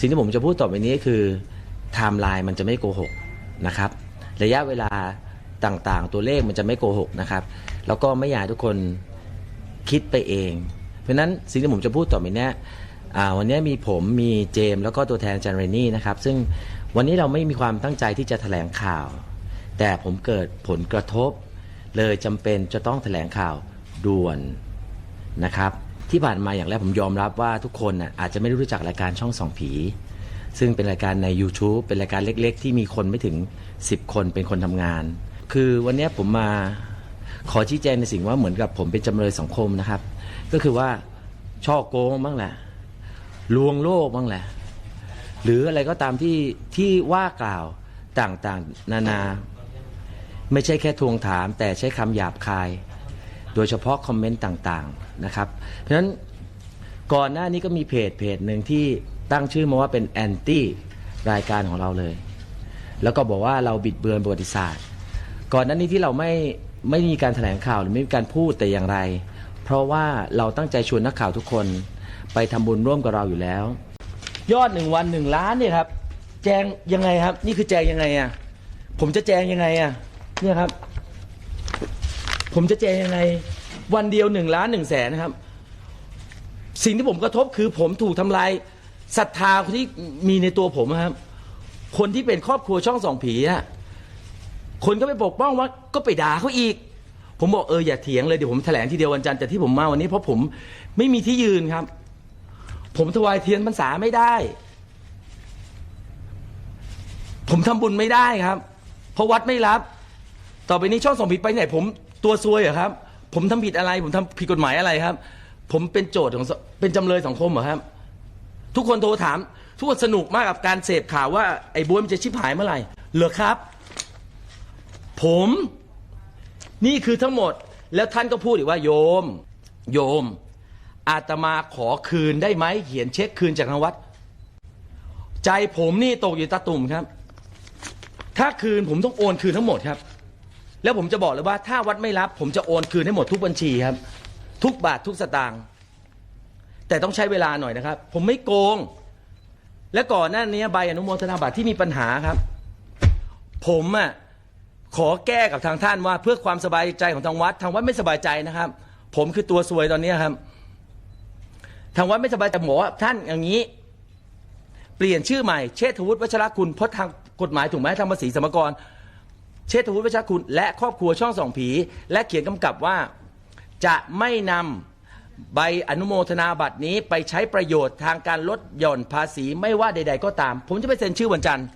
สิ่งที่ผมจะพูดต่อไปนี้คือไทม์ไลน์มันจะไม่โกหกนะครับ ระยะเวลาต่างๆ ตัวเลขมันจะไม่โกหกนะครับ แล้วก็ไม่อยากให้ทุกคนคิดไปเอง เพราะนั้นสิ่งที่ผมจะพูดต่อไปเนี้ยอ่าวันนี้มีผมมีเจมส์แล้วก็ตัวแทนจานเรนนี่นะครับ ซึ่งวันนี้เราไม่มีความตั้งใจที่จะแถลงข่าว แต่ผมเกิดผลกระทบ เลยจำเป็นจะต้องแถลงข่าวด่วนนะครับ ที่ผ่านมาอย่างแรกผมยอมรับว่าทุกคนน่ะอาจจะไม่รู้จักรายการช่องส่องผี ซึ่งเป็นรายการใน YouTube เป็นรายการเล็ก ๆ ที่มีคนไม่ถึง 10 คนเป็นคนทำงาน คือวันนี้ผมมาขอชี้แจงในสิ่งว่าเหมือนกับผมเป็นจำเลยสังคมนะครับ ก็คือว่าช่อโกงบ้างแหละลวงโลกบ้างแหละ หรืออะไรก็ตามที่ที่ว่ากล่าวต่างๆ นานา ไม่ใช่แค่ทวงถาม แต่ใช้คำหยาบคาย โดยเฉพาะคอมเมนต์ต่างๆนะครับ เพราะฉะนั้นก่อนหน้านี้ก็มีเพจเพจหนึ่งที่ตั้งชื่อมาว่าเป็นแอนตี้รายการของเราเลย แล้วก็บอกว่าเราบิดเบือนประวัติศาสตร์ ก่อนหน้านี้ที่เราไม่ไม่มีการแถลงข่าวหรือไม่มีการพูดแต่อย่างไร เพราะว่าเราตั้งใจชวนนักข่าวทุกคน ไปทำบุญร่วมกับเราอยู่แล้ว ยอดหนึ่งวันหนึ่งล้านเนี่ยครับ แจงยังไงครับ นี่คือแจงยังไงอะผมจะแจงยังไงอะเนี่ยครับ ผมจะแจงยังไงวันเดียวหนึ่งล้านหนึ่งแสนนะครับ สิ่งที่ผมกระทบคือผมถูกทำลายศรัทธาที่มีในตัวผมครับ คนที่เป็นครอบครัวช่องสองผีอะคนก็ไปปกป้องว่าก็ไปด่าเขาอีก ผมบอกเอออย่าเถียงเลยเดี๋ยวผมแถลงทีเดียววันจันทร์แต่ที่ผมมาวันนี้เพราะผมไม่มีที่ยืนครับ ผมถวายเทียนพรรษาไม่ได้ ผมทำบุญไม่ได้ครับ เพราะวัดไม่รับ ต่อไปนี้ช่องสองผิดไปไหนผม ตัวซวยเหรอครับ ผมทำผิดอะไร ผมทำผิดกฎหมายอะไรครับ ผมเป็นโจทย์ของสเป็นจำเลยสังคมเหรอครับ ทุกคนโทรถาม ทุกคนสนุกมากกับการเสพข่าวว่าไอ้บวยมันจะชิบหายเมื่อไหร่เหรอครับ ผมนี่คือทั้งหมดแล้วท่านก็พูดอีกว่าโยม โยม อาตมาขอคืนได้ไหมเขียนเช็คคืนจากทางวัด ใจผมนี่ตกอยู่ตาตุ่มครับ ถ้าคืนผมต้องโอนคืนทั้งหมดครับ แล้วผมจะบอกเลยว่าถ้าวัดไม่รับ ผมจะโอนคืนให้หมดทุกบัญชีครับ ทุกบาททุกสตางค์แต่ต้องใช้เวลาหน่อยนะครับ ผมไม่โกง และก่อนหน้านี้ใบอนุโมทนาบัตรที่มีปัญหาครับ ผมอะขอแก้กับทางท่านว่า เพื่อความสบายใจของทางวัด ทางวัดไม่สบายใจนะครับ ผมคือตัวซวยตอนนี้ครับ ทางวัดไม่สบายใจผมอท่านอย่างนี้ เปลี่ยนชื่อใหม่เชษฐวุฒิวัชรคุณเพราะทางกฎหมายถูกไหมทางภาษีสรรกร เชษฐวุฒิวัชรคุณ และครอบครัวช่องส่องผี และเขียนกำกับว่าจะไม่นำใบอนุโมทนาบัตรนี้ไปใช้ประโยชน์ทางการลดหย่อนภาษีไม่ว่าใด ๆ ก็ตาม ผมจะไปเซ็นชื่อวันจันทร์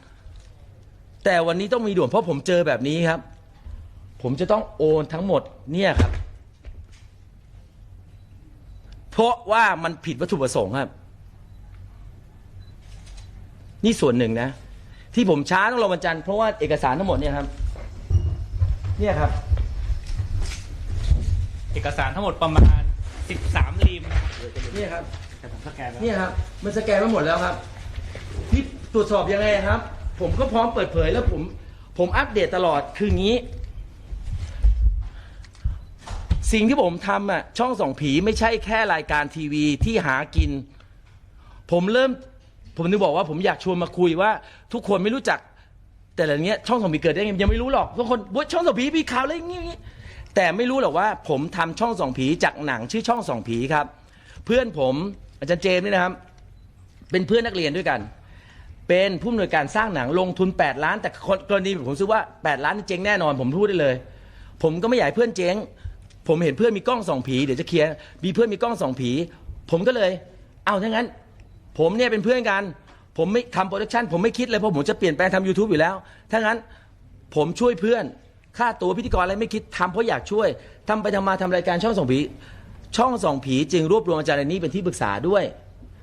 แต่วันนี้ต้องมีด่วนเพราะผมเจอแบบนี้ครับ ผมจะต้องโอนทั้งหมดเนี่ยครับ เพราะว่ามันผิดวัตถุประสงค์ครับ นี่ส่วนหนึ่งนะ ที่ผมช้าต้องรอวันจันทร์เพราะว่าเอกสารทั้งหมดเนี่ยครับ เนี่ยครับ เอกสารทั้งหมดประมาณ 13รีมนะครับเนี่ยครับ แต่ผมสแกนแล้วเนี่ยครับมันสแกนมาหมดแล้วครับนี่ตรวจสอบยังไงครับ ผมก็พร้อมเปิดเผยแล้วผมผมอัปเดตตลอดคืองี้ สิ่งที่ผมทำอะช่องส่องผีไม่ใช่แค่รายการทีวีที่หากิน ผมเริ่ม ผมนึกบอกว่าผมอยากชวนมาคุยว่า ทุกคนไม่รู้จัก แต่ละเนี้ยช่องส่องผีเกิดได้ไงยังไม่รู้หรอกทุกคนว่าช่องส่องผีมีข่าวอะไรอย่างงี้แต่ไม่รู้หรอกว่า ผมทำช่องส่องผีจากหนังชื่อช่องส่องผีครับ เพื่อนผมอาจารย์เจมส์นี่นะครับ เป็นเพื่อนนักเรียนด้วยกัน เป็นผู้อำนวยการสร้างหนังลงทุน 8 ล้าน แต่คนกรณีผมซื้อว่า 8 ล้านเจ๊งแน่นอนผมพูดได้เลย ผมก็ไม่อยากให้เพื่อนเจ๊งผมเห็นเพื่อนมีกล้องส่องผีเดี๋ยวจะเคลียร์มีเพื่อนมีกล้องส่องผี ผมก็เลย เอาถ้างั้น ผมเนี่ยเป็นเพื่อนกัน ผมไม่ทำโปรดักชันผมไม่คิดเลยเพราะผมจะเปลี่ยนแปลงทำ YouTube อยู่แล้ว ถ้างั้นผมช่วยเพื่อน ค่าตัวพิธีกรอะไรไม่คิดทำเพราะอยากช่วยทำไปทำมาทำรายการช่องส่องผี ช่องส่องผีจึงรวบรวมอาจารย์เรนนี่เป็นที่ปรึกษาด้วย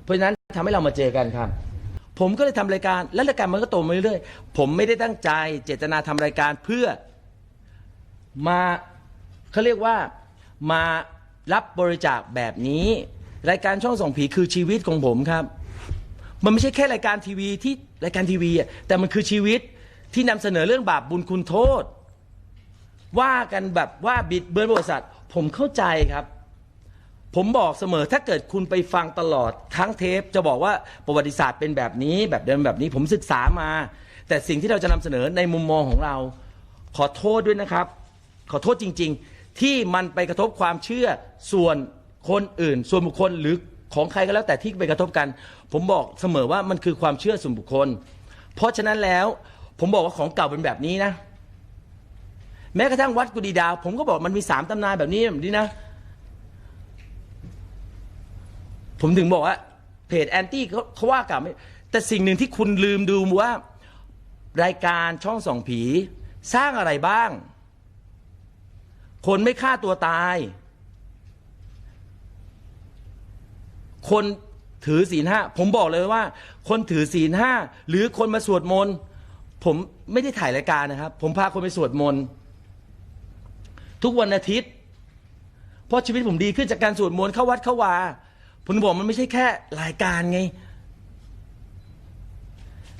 เพราะฉะนั้นทำให้เรามาเจอกันครับ ผมก็เลยทำรายการและรายการมันก็โตมาเรื่อยๆผมไม่ได้ตั้งใจเจตนาทำรายการเพื่อ มาเขาเรียกว่ามารับบริจาคแบบนี้ รายการช่องส่องผีคือชีวิตของผมครับ มันไม่ใช่แค่รายการทีวีที่รายการทีวีอะแต่มันคือชีวิตที่นำเสนอเรื่องบาปบุญคุณโทษ ว่ากันแบบว่าบิดเบือนประวัติศาสตร์ผมเข้าใจครับผผมบอกเสมอถ้าเกิดคุณไปฟังตลอดทั้งเทป จะบอกว่าประวัติศาสตร์เป็นแบบนี้แบบเดิมแบบนี้ผมศึกษามา แต่สิ่งที่เราจะนำเสนอในมุมมองของเรา ขอโทษด้วยนะครับ ขอโทษจริง ๆ ที่มันไปกระทบความเชื่อส่วนคนอื่น ส่วนบุคคลหรือของใครก็แล้วแต่ที่ไปกระทบกัน ผมบอกเสมอว่ามันคือความเชื่อส่วนบุคคล เพราะฉะนั้นแล้ว ผมบอกว่าของเก่าเป็นแบบนี้นะ แม้กระทั่งวัดกุดีดาว ผมก็บอกมันมีสามตำนานแบบนี้แบบนี้นะ ผมถึงบอกว่าเพจแอนตี้เขาเขาว่ากลับไม่แต่สิ่งหนึ่งที่คุณลืมดูว่า รายการช่องส่องผี สร้างอะไรบ้าง คนไม่ฆ่าตัวตาย คน ถือศีลห้าผมบอกเลยว่า คนถือศีลห้าหรือคนมาสวดมนต์ผมไม่ได้ถ่ายรายการนะครับ ผมพาคนไปสวดมนต์ทุกวันอาทิตย์ เพราะชีวิตผมดีขึ้นจากการสวดมนต์เข้าวัดเข้าวาผมบอกมันไม่ใช่แค่รายการไง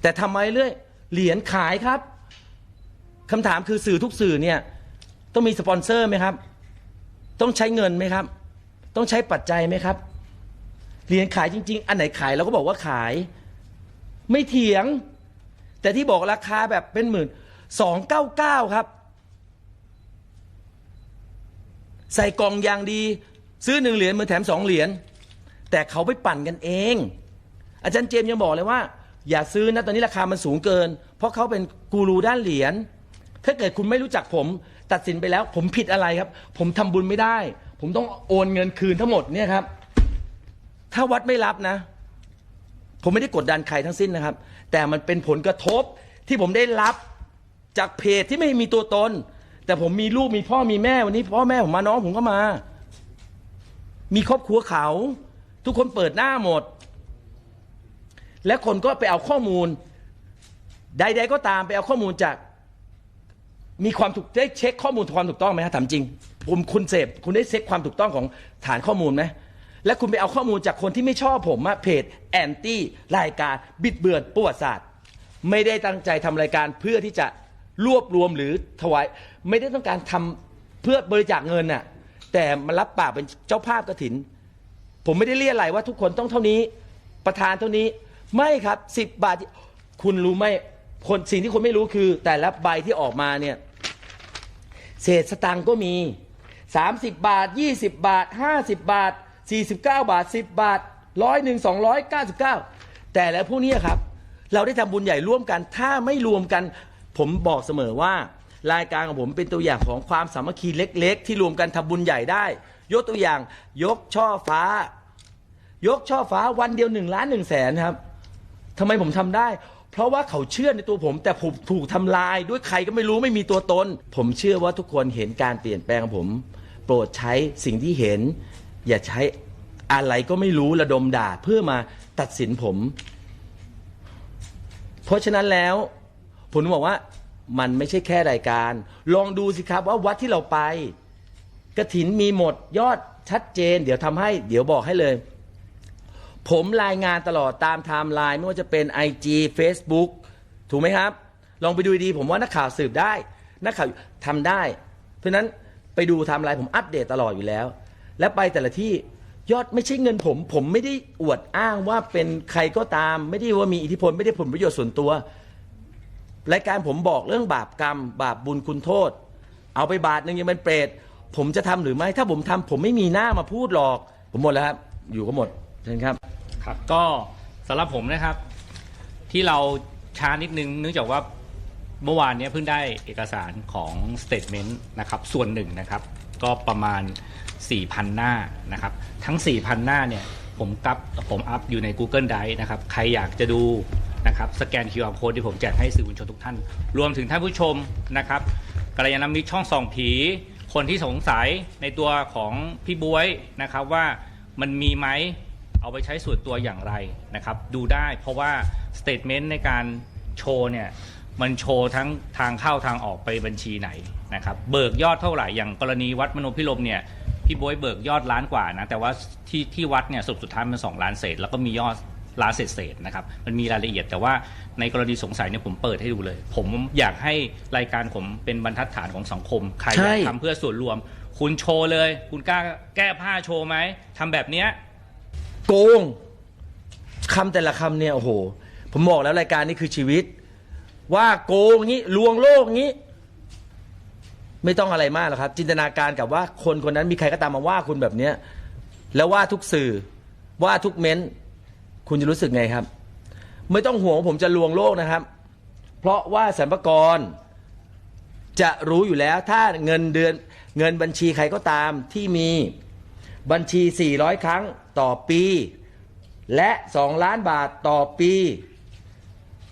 แต่ทำไมเรื่อยเหรียญขายครับคำถามคือสื่อทุกสื่อเนี่ย ต้องมีสปอนเซอร์ไหมครับ ต้องใช้เงินไหมครับ ต้องใช้ปัจจัยไหมครับ เหรียญขายจริง ๆ อันไหนขายเราก็บอกว่าขาย ไม่เถียง แต่ที่บอกราคาแบบเป็นหมื่นสองเก้าเก้าครับ ใส่กล่องอย่างดี ซื้อหนึ่งเหรียญมือแถมสองเหรียญแต่เขาไปปั่นกันเอง อาจารย์เจมส์ยังบอกเลยว่า อย่าซื้อนะตอนนี้ราคามันสูงเกิน เพราะเขาเป็นกูรูด้านเหรียญถ้าเกิดคุณไม่รู้จักผม ตัดสินไปแล้ว ผมผิดอะไรครับ ผมทำบุญไม่ได้ ผมต้องโอนเงินคืนทั้งหมดเนี่ยครับ ถ้าวัดไม่รับนะ ผมไม่ได้กดดันใครทั้งสิ้นนะครับ แต่มันเป็นผลกระทบที่ผมได้รับจากเพจที่ไม่มีตัวตน แต่ผมมีลูกมีพ่อมีแม่วันนี้พ่อแม่ผมมาน้องผมก็มา มีครอบครัวเขา ทุกคนเปิดหน้าหมด และคนก็ไปเอาข้อมูล ใด ๆ ก็ตามไปเอาข้อมูลจาก มีความถูกได้เช็คข้อมูลความถูกต้องไหมครับถามจริง ผมคุณเสพคุณได้เช็คความถูกต้องของฐานข้อมูลไหม และคุณไปเอาข้อมูลจากคนที่ไม่ชอบผมอะเพจแอนตี้รายการบิดเบือนประวัติศาสตร์ ไม่ได้ตั้งใจทำรายการเพื่อที่จะรวบรวมหรือถวายไม่ได้ต้องการทำเพื่อบริจาคเงินน่ะ แต่มารับปากเป็นเจ้าภาพกระถิน ผมไม่ได้เรียอะไรว่าทุกคนต้องเท่านี้ประธานเท่านี้ ไม่ครับสิบบาทที่คุณรู้ไหมคนสิ่งที่คนไม่รู้คือ แต่ละใบที่ออกมาเนี่ย เศษสตังค์ก็มี 30 บาท 20 บาท 50 บาท 49 บาท 10 บาทร้อยหนึ่งสองร้อยเก้าสิบเก้าแต่แล้วพวกนี้ครับ เราได้ทำบุญใหญ่ร่วมกัน ถ้าไม่รวมกัน ผมบอกเสมอว่า รายการของผมเป็นตัวอย่างของความสามัคคีเล็ก ๆ ที่รวมกันทำบุญใหญ่ได้ ยกตัวอย่าง ยกช่อฟ้า ยกช่อฟ้าวันเดียวหนึ่งล้านหนึ่งแสนครับทำไมผมทำได้ เพราะว่าเขาเชื่อในตัวผม แต่ผมถูกทำลายด้วยใครก็ไม่รู้ไม่มีตัวตน ผมเชื่อว่าทุกคนเห็นการเปลี่ยนแปลงของผม โปรดใช้สิ่งที่เห็น อย่าใช้อะไรก็ไม่รู้ระดมด่าเพื่อมาตัดสินผม เพราะฉะนั้นแล้ว ผมบอกว่ามันไม่ใช่แค่รายการ ลองดูสิครับว่าวัดที่เราไปกระถินมีหมดยอดชัดเจน เดี๋ยวทำให้เดี๋ยวบอกให้เลย ผมรายงานตลอดตามไทม์ไลน์ไม่ว่าจะเป็น IG Facebook ถูกไหมครับ ลองไปดูดีผมว่านักข่าวสืบได้ นักข่าวทำได้ เพราะฉะนั้นไปดูไทม์ไลน์ผมอัปเดตตลอดอยู่แล้ว และไปแต่ละที่ยอดไม่ใช่เงินผม ผมไม่ได้อวดอ้างว่าเป็นใครก็ตาม ไม่ได้ว่ามีอิทธิพลไม่ได้ผลประโยชน์ส่วนตัวรายการผมบอกเรื่องบาปกรรม บาปบุญคุณโทษ เอาไปบาทหนึ่งยังเป็นเปรตผมจะทำหรือไม่ ถ้าผมทำผมไม่มีหน้ามาพูดหรอก ผมหมดแล้วครับ อยู่ก็หมดเชิญครับ ครับก็สำหรับผมนะครับ ที่เราช้านิดนึงเนื่องจากว่าเมื่อวานนี้เพิ่งได้เอกสารของ statement นะครับ ส่วนหนึ่งนะครับ ก็ประมาณ 4,000 หน้านะครับ ทั้ง 4,000 หน้าเนี่ยผมกับผมอัพอยู่ใน Google Drive นะครับ ใครอยากจะดูนะครับสแกน QR code ที่ผมแจกให้สื่อมวลชนทุกท่าน รวมถึงท่านผู้ชมนะครับกัลยาณมิตรช่องส่องผี คนที่สงสัยในตัวของพี่บวยนะครับว่ามันมีไหมเอาไปใช้ส่วนตัวอย่างไรนะครับ ดูได้เพราะว่าสเต t เมนต์ในการโชว์เนี่ย มันโชว์ทั้งทางเข้าทางออกไปบัญชีไหนนะครับเบิกยอดเท่าไหร่อย่างกรณีวัดมโนพิรมเนี่ยพี่บวยเบิกยอดล้านกว่านะแต่ว่าที่ที่วัดเนี่ยสรุปสุดท้ายมันสองล้านเศษ แล้วก็มียอดล้านเศษเศษๆนะครับมันมีรายละเอียด แต่ว่าในกรณีสงสัยเนี่ยผมเปิดให้ดูเลย ผมอยากให้รายการผมเป็นบรรทัดฐานของสังคมใครอยากใช่ทำเพื่อส่วนรวม คุณโชว์เลย คุณกล้าแก้ผ้าโชว์ไหมทำแบบเนี้ยโกงคำแต่ละคำเนี่ยโอ้โห ผมบอกแล้วรายการนี้คือชีวิต ว่าโกงงี้ลวงโลกงี้ ไม่ต้องอะไรมากหรอกครับ จินตนาการกับว่าคนคนนั้นมีใครก็ตามมาว่าคุณแบบเนี้ยแล้วว่าทุกสื่อว่าทุกเม้นต์คุณจะรู้สึกไงครับ ไม่ต้องห่วงผมจะลวงโลกนะครับ เพราะว่าสรรพากรจะรู้อยู่แล้วถ้าเงินเดือนเงินบัญชีใครก็ตามที่มีบัญชี 400 ครั้งต่อปี และ 2 ล้านบาทต่อปี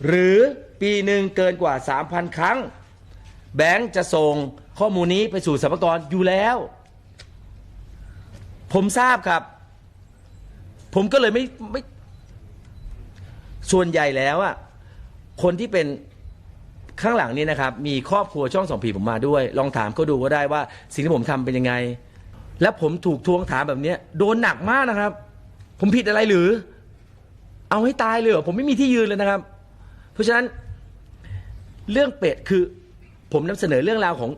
หรือ ปีหนึ่งเกินกว่า 3,000 ครั้ง แบงก์จะส่งข้อมูลนี้ไปสู่สรรพากรอยู่แล้ว ผมทราบครับ ผมก็เลยไม่ไม่ ส่วนใหญ่แล้วอะคนที่เป็นข้างหลังนี้นะครับ มีครอบครัวช่องสองผีผมมาด้วย ลองถามเขาดูก็ได้ว่า สิ่งที่ผมทำเป็นยังไง และผมถูกทวงถามแบบเนี้ยโดนหนักมากนะครับ ผมผิดอะไรหรือ เอาให้ตายเลยเหรอผมไม่มีที่ยืนเลยนะครับ เพราะฉะนั้น เรื่องเป็ดคือผมนำเสนอเรื่องราวของ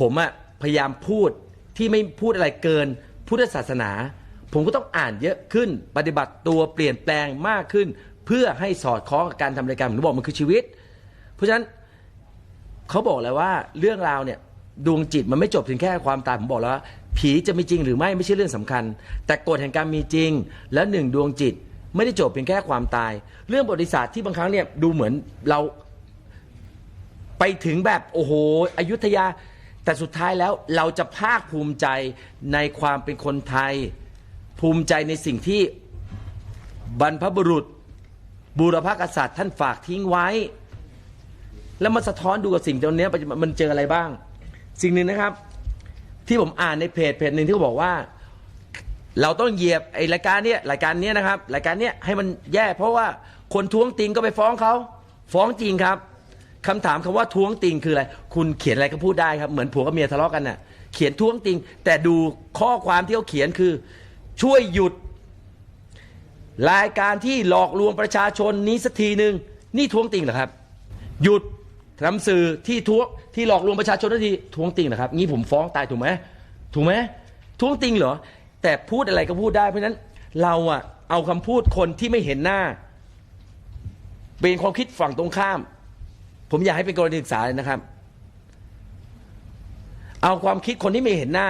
ผมอะพยายามพูดที่ไม่พูดอะไรเกินพุทธศาสนา ผมก็ต้องอ่านเยอะขึ้น ปฏิบัติตัวเปลี่ยนแปลงมากขึ้น เพื่อให้สอดคล้องกับการทำรายการผมบอกมันคือชีวิต เพราะฉะนั้นเขาบอกแล้วว่าเรื่องราวเนี่ยดวงจิตมันไม่จบถึงแค่ความตายผมบอกแล้วว่าผีจะมีจริงหรือไม่ไม่ใช่เรื่องสำคัญ แต่กฎแห่งการมีจริง และหนึ่งดวงจิต ไม่ได้จบเพียงแค่ความตาย เรื่องประวัติศาสตร์ที่บางครั้งเนี่ยดูเหมือนเรา ไปถึงแบบโอ้โหอยุธยา แต่สุดท้ายแล้วเราจะภาคภูมิใจในความเป็นคนไทย ภูมิใจในสิ่งที่บรรพบุรุษ บูรพกษัตริย์ท่านฝากทิ้งไว้ แล้วมาสะท้อนดูกับสิ่งตรงนี้มันเจออะไรบ้าง สิ่งหนึ่งนะครับ ที่ผมอ่านในเพจเพจหนึ่งที่เขาบอกว่า เราต้องเหยียบไอ้รายการเนี้ยรายการเนี้ยนะครับ รายการเนี้ยให้มันแย่ เพราะว่าคนท้วงติงก็ไปฟ้องเขาฟ้องจริงครับ คำถามคำว่าท้วงติงคืออะไร คุณเขียนอะไรก็พูดได้ครับ เหมือนผัวกับเมียทะเลาะกันน่ะ เขียนท้วงติง แต่ดูข้อความที่เขาเขียนคือ ช่วยหยุด รายการที่หลอกลวงประชาชนนี้สักทีหนึ่งนี่ท้วงติงเหรอครับ หยุดทำสื่อที่ท้วงที่หลอกลวงประชาชนทันทีท้วงติงเหรอครับงี้ผมฟ้องตายถูกไหมถูกไหมท้วงติงเหรอ แต่พูดอะไรก็พูดได้เพราะฉะนั้นเราอะเอาคำพูดคนที่ไม่เห็นหน้า เป็นความคิดฝั่งตรงข้าม ผมอยากให้เป็นกรณีศึกษาเลยนะครับ เอาความคิดคนที่ไม่เห็นหน้า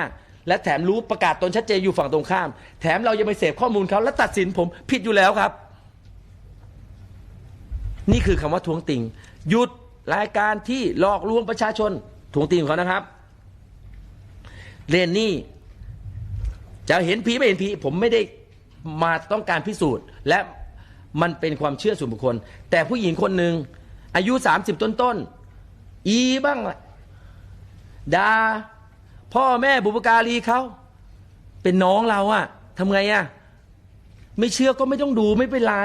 และแถมรู้ประกาศตนชัดเจนอยู่ฝั่งตรงข้าม แถมเรายังไปเสพข้อมูลเขาและตัดสินผมผิดอยู่แล้วครับ นี่คือคำว่าทวงติง หยุดรายการที่หลอกลวงประชาชนทวงติงของเขานะครับเรนนี่จะเห็นผีไม่เห็นผีผมไม่ได้มาต้องการพิสูจน์ และมันเป็นความเชื่อส่วนบุคคล แต่ผู้หญิงคนหนึ่ง อายุ30ต้นต้นอีบ้างละดาพ่อแม่บุปการีเขาเป็นน้องเราอะทำไงอะไม่เชื่อก็ไม่ต้องดูไม่เป็นไร